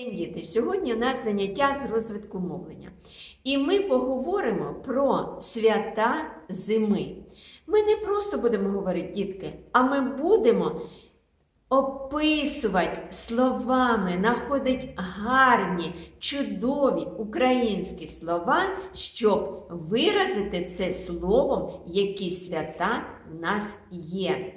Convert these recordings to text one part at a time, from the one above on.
день, діти! Сьогодні у нас заняття з розвитку мовлення. І ми поговоримо про свята зими. Ми не просто будемо говорити, дітки, а ми будемо описувати словами, знаходити гарні, чудові українські слова, щоб виразити це словом, які свята в нас є.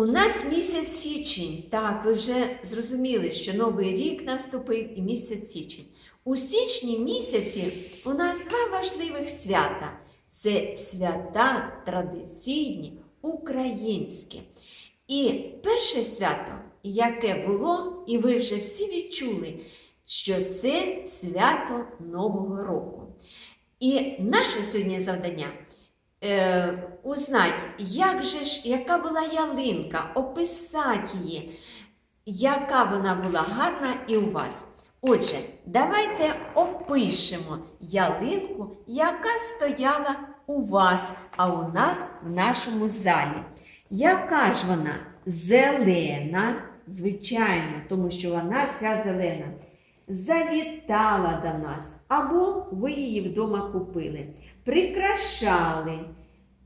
У нас місяць січень. Так, ви вже зрозуміли, що новий рік наступив і місяць січень. У січні місяці у нас два важливих свята. Це свята традиційні, українські. І перше свято, яке було, і ви вже всі відчули, що це свято Нового року. І наше сьогодні завдання е, узнать, як же ж, яка була ялинка, описати її, яка вона була гарна і у вас. Отже, давайте опишемо ялинку, яка стояла у вас, а у нас в нашому залі. Яка ж вона? Зелена, звичайно, тому що вона вся зелена. Завітала до нас, або ви її вдома купили. Прикрашали.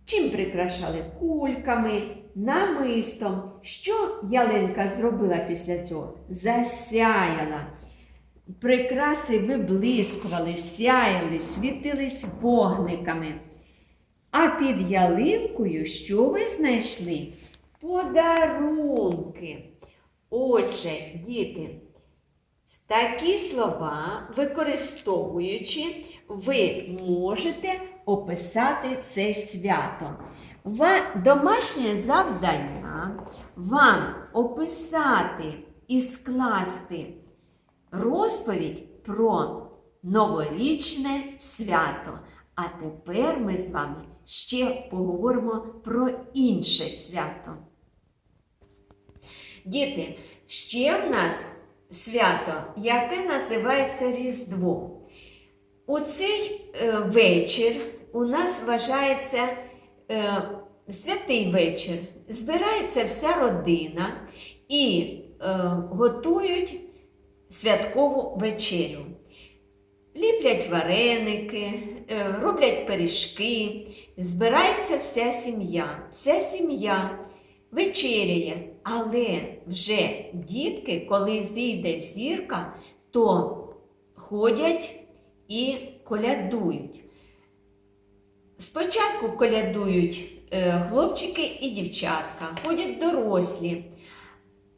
Чим прикрашали? Кульками, намистом. Що ялинка зробила після цього? Засяяла. Прикраси виблискували, сяяли, світились вогниками. А під ялинкою що ви знайшли? Подарунки. Отже, діти, такі слова, використовуючи, ви можете описати це свято. Домашнє завдання вам описати і скласти розповідь про новорічне свято. А тепер ми з вами ще поговоримо про інше свято. Діти, ще в нас свято, яке називається Різдво. У цей е, вечір у нас вважається е, святий вечір. Збирається вся родина і е, готують святкову вечерю. Ліплять вареники, роблять пиріжки, збирається вся сім'я. Вся сім'я вечеряє. Але вже дітки, коли зійде зірка, то ходять і колядують. Спочатку колядують е, хлопчики і дівчатка, ходять дорослі,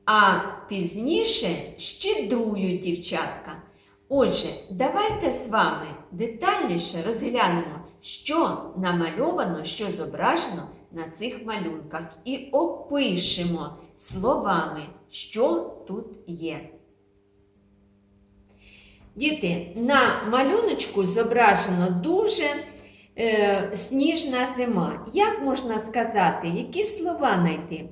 а пізніше щедрують дівчатка. Отже, давайте з вами детальніше розглянемо, що намальовано, що зображено на цих малюнках, і опишемо словами, що тут є. Діти, на малюночку зображено дуже е, сніжна зима. Як можна сказати, які слова знайти?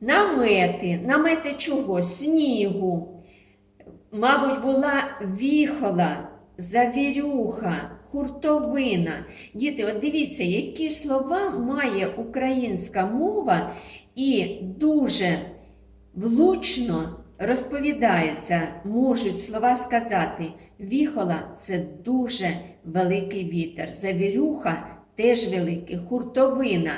Намети, намети чого? Снігу. Мабуть, була віхола, завірюха, хуртовина. Діти, от дивіться, які слова має українська мова і дуже влучно розповідається, можуть слова сказати. Віхола це дуже великий вітер, завірюха теж великий, хуртовина.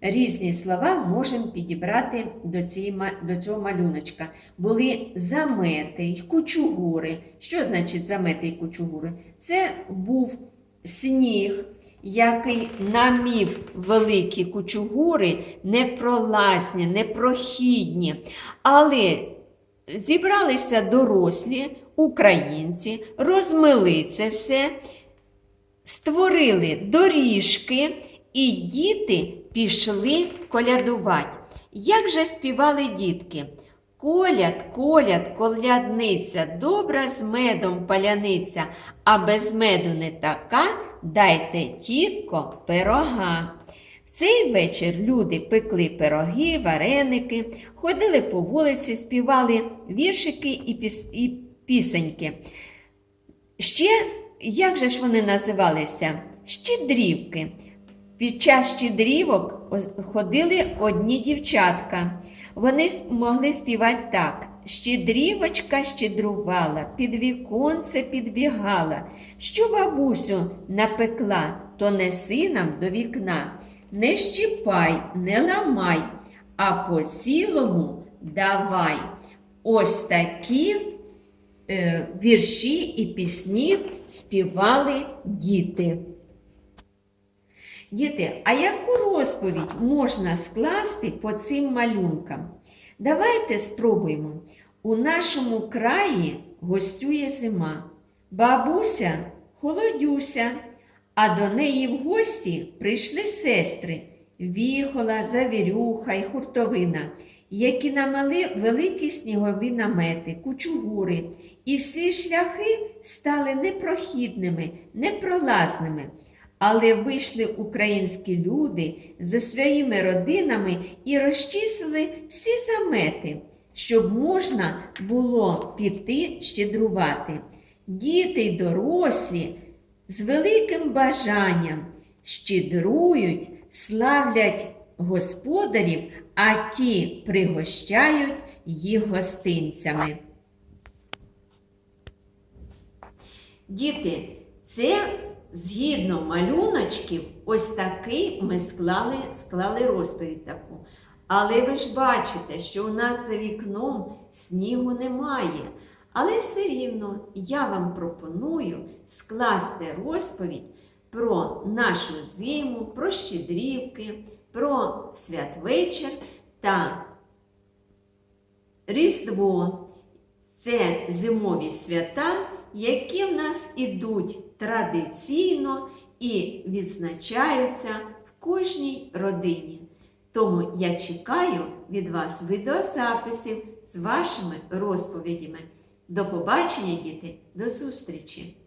Різні слова можемо підібрати до, цієї, до цього малюночка. Були замети й кучугури. Що значить замети й кучугури? Це був сніг, який намів великі кучугури, непролазні, непрохідні. Але зібралися дорослі українці, розмили це все, створили доріжки, і діти пішли колядувати. Як же співали дітки? Коляд, коляд, колядниця, добра з медом паляниця, а без меду не така, дайте тітко пирога. В цей вечір люди пекли пироги, вареники, ходили по вулиці, співали віршики і, піс... і пісеньки. Ще, як же ж вони називалися? Щедрівки. Під час щедрівок ходили одні дівчатка. Вони могли співати так: щедрівочка щедрувала, під віконце підбігала. Що бабусю напекла, то неси нам до вікна. Не щіпай, не ламай, а по цілому давай. Ось такі е, вірші і пісні співали діти. Діти, а яку розповідь можна скласти по цим малюнкам? Давайте спробуємо. У нашому краї гостює зима. Бабуся холодюся, а до неї в гості прийшли сестри Віхола, Завірюха й Хуртовина, які намали великі снігові намети, кучугури, і всі шляхи стали непрохідними, непролазними. Але вийшли українські люди зі своїми родинами і розчислили всі замети, щоб можна було піти щедрувати. Діти й дорослі з великим бажанням щедрують, славлять господарів, а ті пригощають їх гостинцями. Діти, це згідно малюночків, ось такий ми склали, склали розповідь таку. Але ви ж бачите, що у нас за вікном снігу немає. Але все рівно я вам пропоную скласти розповідь про нашу зиму, про щедрівки, про святвечір та Різдво. Це зимові свята, які в нас ідуть традиційно і відзначаються в кожній родині. Тому я чекаю від вас відеозаписів з вашими розповідями. До побачення, діти, до зустрічі!